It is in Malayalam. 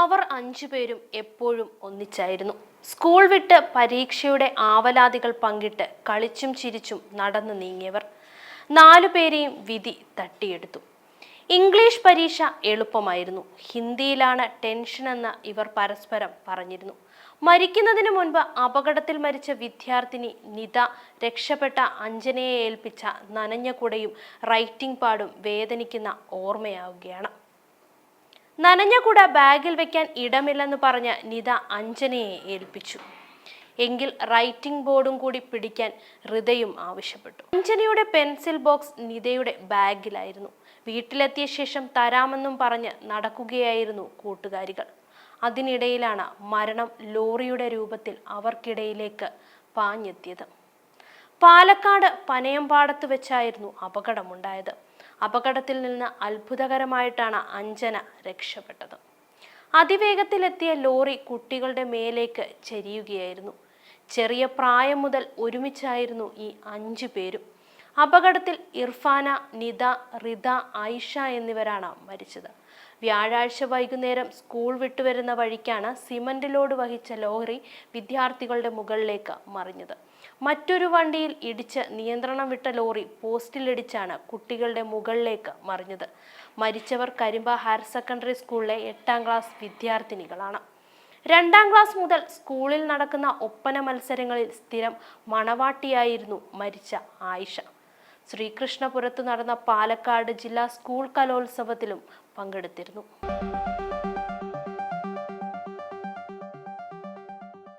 അവർ അഞ്ചുപേരും എപ്പോഴും ഒന്നിച്ചായിരുന്നു. സ്കൂൾ വിട്ട് പരീക്ഷയുടെ ആവലാതികൾ പങ്കിട്ട് കളിച്ചും ചിരിച്ചും നടന്നു നീങ്ങിയവർ. നാലുപേരെയും വിധി തട്ടിയെടുത്തു. ഇംഗ്ലീഷ് പരീക്ഷ എളുപ്പമായിരുന്നു. ഹിന്ദിയിലാണ് ടെൻഷൻ എന്ന് ഇവർ പരസ്പരം പറഞ്ഞിരുന്നു. മരിക്കുന്നതിന് മുൻപ് അപകടത്തിൽ മരിച്ച വിദ്യാർത്ഥിനി നിത രക്ഷപ്പെട്ട അഞ്ജനയെ ഏൽപ്പിച്ച നനഞ്ഞ കുടയും റൈറ്റിംഗ് പാടും വേദനിക്കുന്ന ഓർമ്മയാവുകയാണ്. നനഞ്ഞ കുട ബാഗിൽ വെക്കാൻ ഇടമില്ലെന്ന് പറഞ്ഞ് നിത അഞ്ജനയെ ഏൽപ്പിച്ചു. എങ്കിൽ റൈറ്റിംഗ് ബോർഡും കൂടി പിടിക്കാൻ ഹൃദയും ആവശ്യപ്പെട്ടു. അഞ്ജനയുടെ പെൻസിൽ ബോക്സ് നിതയുടെ ബാഗിലായിരുന്നു. വീട്ടിലെത്തിയ ശേഷം തരാമെന്നും പറഞ്ഞ് നടക്കുകയായിരുന്നു കൂട്ടുകാരികൾ. അതിനിടയിലാണ് മരണം ലോറിയുടെ രൂപത്തിൽ അവർക്കിടയിലേക്ക് പാഞ്ഞെത്തിയത്. പാലക്കാട് പനയമ്പാടത്ത് വെച്ചായിരുന്നു അപകടമുണ്ടായത്. അപകടത്തിൽ നിന്ന് അത്ഭുതകരമായിട്ടാണ് അഞ്ജന രക്ഷപ്പെട്ടത്. അതിവേഗത്തിലെത്തിയ ലോറി കുട്ടികളുടെ മേലേക്ക് ചെരിയുകയായിരുന്നു. ചെറിയ പ്രായം മുതൽ ഒരുമിച്ചായിരുന്നു ഈ അഞ്ചു പേരും അപകടത്തിൽ ഇർഫാന നിത റിത ആയിഷ എന്നിവരാണ് മരിച്ചത്. വ്യാഴാഴ്ച വൈകുന്നേരം സ്കൂൾ വിട്ടുവരുന്ന വഴിക്കാണ് സിമന്റ് ലോഡ് വഹിച്ച ലോറി വിദ്യാർത്ഥികളുടെ മുകളിലേക്ക് മറിഞ്ഞത്. മറ്റൊരു വണ്ടിയിൽ ഇടിച്ച് നിയന്ത്രണം വിട്ട ലോറി പോസ്റ്റിലിടിച്ചാണ് കുട്ടികളുടെ മുകളിലേക്ക് മറിഞ്ഞത്. മരിച്ചവർ കരിമ്പ ഹയർ സെക്കൻഡറി സ്കൂളിലെ എട്ടാം ക്ലാസ് വിദ്യാർത്ഥിനികളാണ്. രണ്ടാം ക്ലാസ് മുതൽ സ്കൂളിൽ നടക്കുന്ന ഒപ്പന മത്സരങ്ങളിൽ സ്ഥിരം മണവാട്ടിയായിരുന്നു മരിച്ച ആയിഷ. ശ്രീകൃഷ്ണപുരത്ത് നടന്ന പാലക്കാട് ജില്ലാ സ്കൂൾ കലോത്സവത്തിലും പങ്കെടുത്തിരുന്നു.